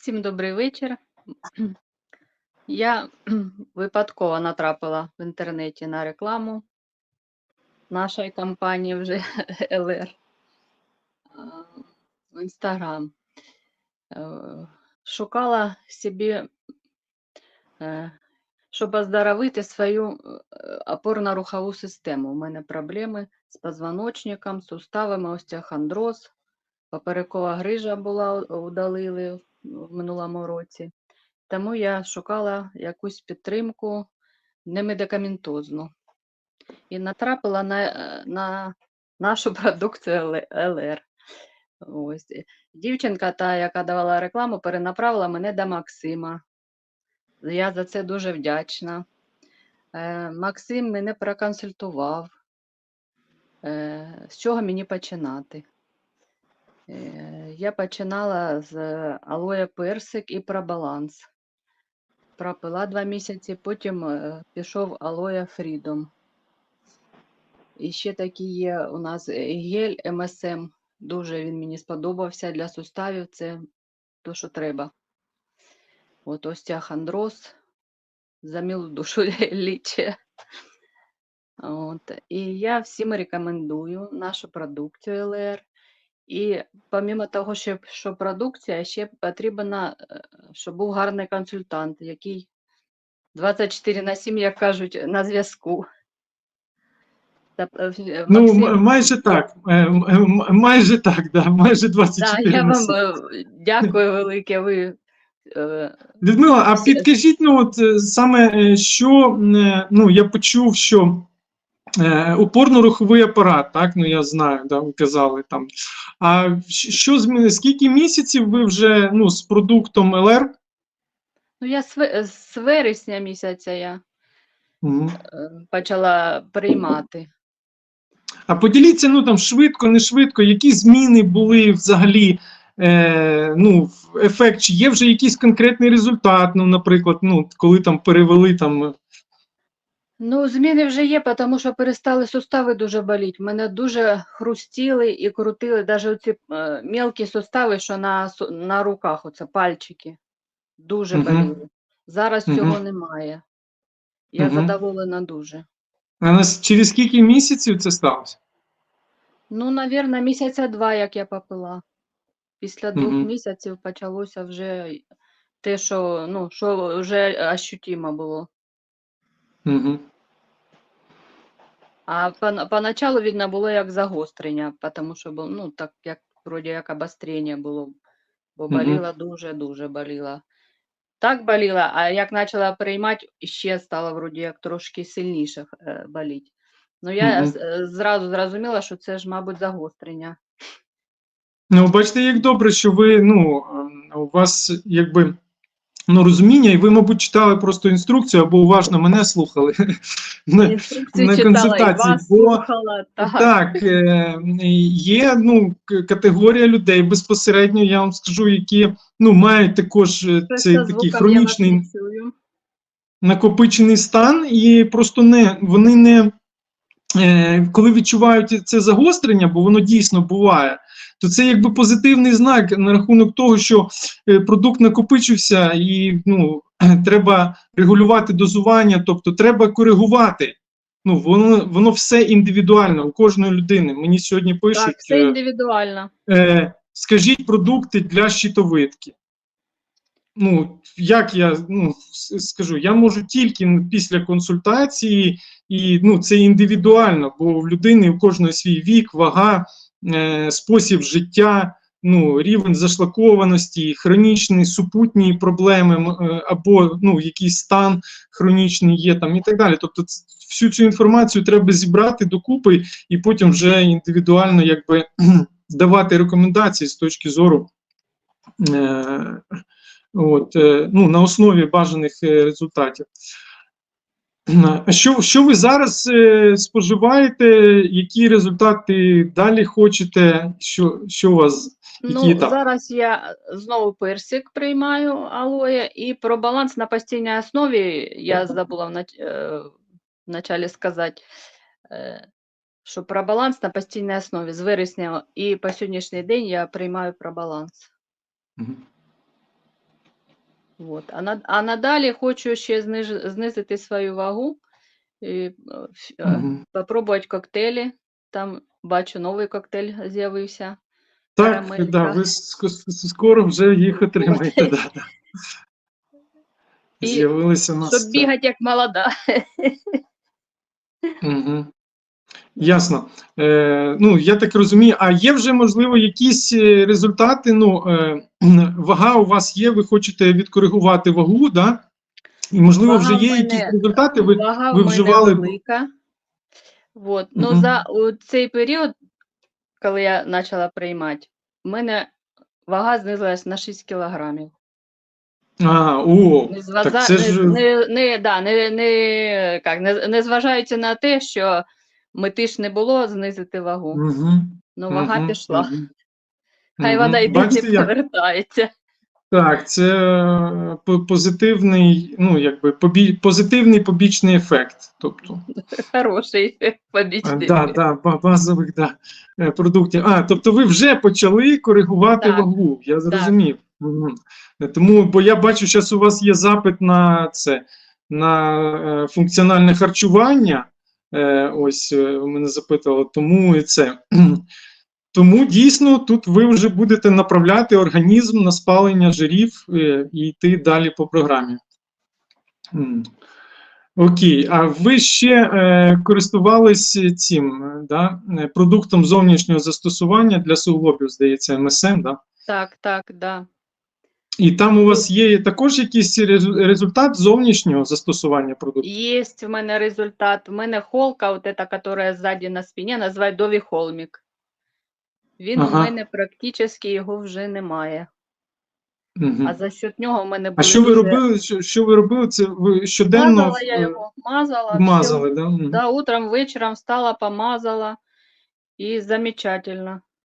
Всім добрий вечір. Я випадково натрапила в інтернеті на рекламу нашої компанії вже ЛР в Інстаграм. Е, Шукала собі, е, щоб оздоровити свою е, опорно-рухову систему. У мене проблеми з позвоночником, суставами, остеохондроз, поперекова грижа була, удалили в минулому році. Тому я шукала якусь підтримку немедикаментозну. І натрапила на, е, на нашу продукцію ЛР. Ось. Дівчинка, та, яка давала рекламу, перенаправила мене до Максима. Я за це дуже вдячна. Е, Максим мене проконсультував, е, з чого мені починати. Е, Я починала з алоє персик і пробаланс. Пропила два місяці, потім е, пішов алоє Freedom. І ще такий є у нас е, гель МСМ. Дуже він мені сподобався для суставів. Це то, що треба. От остеохондроз, за милу душу ліче. От. І я всім рекомендую нашу продукцію ЛР. І помимо того, що, що продукція, ще потрібно, е, щоб був гарний консультант, який 24 на 7, як кажуть, на зв'язку. Е, е, Ну, майже так. Майже так, да, майже да, я на вам 7. дякую велике. Ви Людмила, а підкажіть, ну от саме що ну я почув, що е, опорно-руховий апарат, так, ну я знаю, да, ви казали там. А що? Скільки місяців ви вже ну, з продуктом ЛР? ну я з, з вересня місяця я е, почала приймати. А поділіться, ну там швидко, не швидко, які зміни були взагалі, е, ну, ефект, чи є вже якийсь конкретний результат, ну, наприклад, ну, коли там перевели там. Ну, зміни вже є, тому що перестали сустави дуже боліти. Мене дуже хрустіли і крутили навіть оці е, мелкі сустави, що на, на руках, оце пальчики. Дуже Мгм. боліли. Зараз Мгм. цього немає. Я Мгм. задоволена дуже. А нас через скільки місяців це сталося? Ну, навірно, місяця два, як я попила. Після двох місяців почалося вже те, що, ну, що вже ощутимо було. Угу. А пон- поначалу видно було як загострення, тому що було, ну, так як вроді як обострення було, бо Мгм. боліло дуже-дуже боліло. Так боліло, а як почала приймати, ще стало вроді як трошки сильніше е, боліти. Ну, я Мгм. з- е, зразу зрозуміла, що це ж, мабуть, загострення. Ну, бачите, як добре, що ви, ну, е, у вас якби ну, розуміння, і ви, мабуть, читали просто інструкцію або уважно мене слухали на, на консультації, бо слухала. Так. Так, е, є ну, категорія людей безпосередньо, я вам скажу, які ну, мають також е, Це цей такий хронічний накопичений стан, і просто не вони не е, коли відчувають це загострення, бо воно дійсно буває, то це якби позитивний знак на рахунок того, що е, продукт накопичився, і ну, треба регулювати дозування, тобто треба коригувати. Ну, воно, воно все індивідуально у кожної людини. Мені сьогодні пишуть. Так, все е, індивідуально. е, скажіть продукти для щитовидки. Ну, як я ну, скажу, я можу тільки після консультації, і ну, це індивідуально, бо в людини у кожної свій вік, вага, е, спосіб життя, ну, рівень зашлакованості, хронічні супутні проблеми, е, або ну, якийсь стан хронічний є там і так далі. Тобто, всю цю інформацію треба зібрати докупи і потім вже індивідуально якби давати рекомендації з точки зору е, от, ну, на основі бажаних результатів. А Що, що ви зараз е, споживаєте? Які результати далі хочете? Що, що у вас? Які Ну, етапи? зараз я знову персик приймаю алоє, і про баланс на постійній основі я забула в, нач... е, в началі сказати, е, що про баланс на постійній основі з вересня і по сьогоднішній день я приймаю про баланс. Мгм. Вот. А, на, а надалі хочу ще зниж, знизити свою вагу, і, ф- е, Мгм. попробувати коктейлі. Там бачу, новий коктейль з'явився. Так, Карамелька. да, ви скоро вже їх отримаєте. Да, да. З'явилися у нас. Щоб бігати як молода. Мгм. Ясно. Е, ну, я так розумію, а є вже, можливо, якісь е, результати? Ну, е, вага у вас є, ви хочете відкоригувати вагу, да? І, можливо, Вага вже є мене- якісь результати, ви Вага ви вживали- велика. Вот. Ну, Мгм. за цей період, коли я почала приймати, в мене вага знизилась на 6 кілограмів. А, о, Не, так це ж не, не, не, да, не, не, як, не, не зважаючи на те, що мети ж не було знизити вагу, Мгм, ну вага мгм, пішла. мгм. Хай Мгм. вона й не повертається. Так, це е, позитивний, ну, якби побі... позитивний побічний ефект. Тобто, Хороший Е, побічний. Да, да, базових да, е, продуктів. А, тобто ви вже почали коригувати Так. вагу, я зрозумів. Е, Тому, бо я бачу, зараз у вас є запит на це, на е, функціональне харчування. Е, ось е, мене запитали, тому і це. Тому дійсно тут ви вже будете направляти організм на спалення жирів е, і йти далі по програмі. Окей, а ви ще е, користувались цим да, продуктом зовнішнього застосування для суглобів, здається, МСМ, да? Так, так, да. І там у вас є також якийсь резу- результат зовнішнього застосування продукту? Есть в мене результат. В мене холка, вот эта, которая сзади на спині, називають Дові холмік. Він Ага. у мене практично його вже немає. Мгм. А за счет нього в мене А що ви дуже- робили? Що, що ви робили? Це ви щоденно Мазала я е, його, мазала. мазали, да? Мгм. Да, утром, вечором встала, помазала. І замечательно.